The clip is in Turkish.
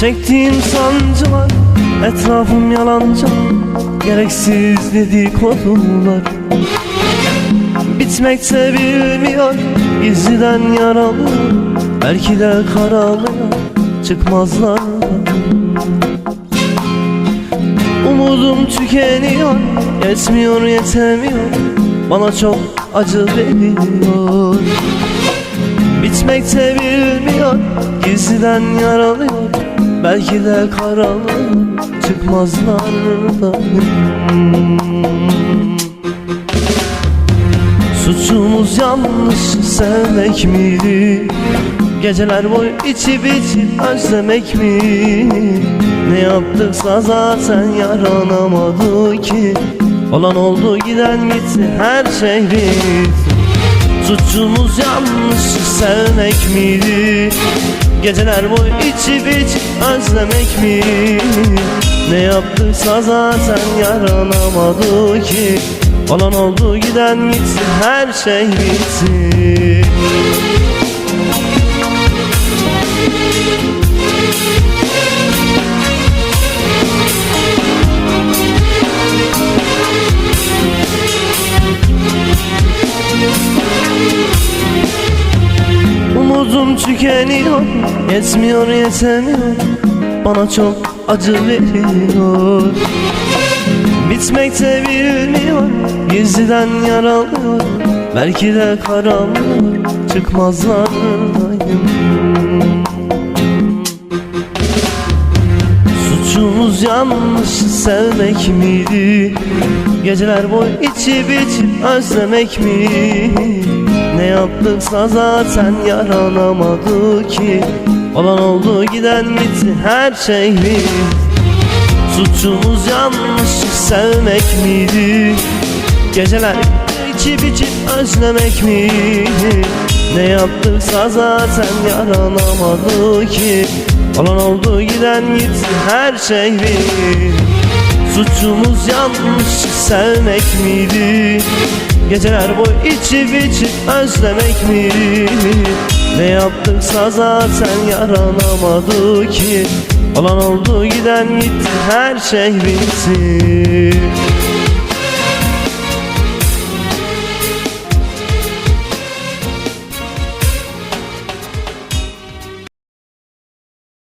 Çektiğim sancılar Etrafım yalancı. Gereksiz dedikodular. Bitmekte bilmiyor Gizliden yaralı. Belki de karalıyor Çıkmazlar. Umudum tükeniyor Yetmiyor yetemiyor. Bana çok acı veriyor Bitmekte bilmiyor Gizliden yaralıyor Belki de karalıyor Çıkmazlar da Suçumuz yanlış sevmek miydi? Geceler boyu içip içip özlemek mi? Ne yaptıksa zaten yaranamadı ki Olan oldu giden gitti her şey bitti Suçumuz yanlış sevmek miydi? Geceler boyu içip içip özlemek mi? Ne yaptıksa zaten yaranamadı ki Olan oldu giden gitti her şey bitti tükeniyor Yetmiyor yetemiyor Bana çok acı veriyor Bitmekte bilmiyor Gizliden yaralıyor Belki de karalıyor Çıkmazlardayım Suçumuz yanlış sevmek miydi? Geceler boyu içip içip özlemek mi? Yaptıksa zaten yaranamadı ki Olan oldu giden gitti her şey bitti Suçumuz yanlış sevmek miydi? Geceler içip içip özlemek mi? Ne yaptıksa zaten yaranamadı ki Olan oldu giden gitti her şey bitti Suçumuz yanlış sevmek miydi? Geceler boyu içip içip özlemek mi? Ne yaptıksa zaten yaranamadı ki Olan oldu giden gitti her şey bitti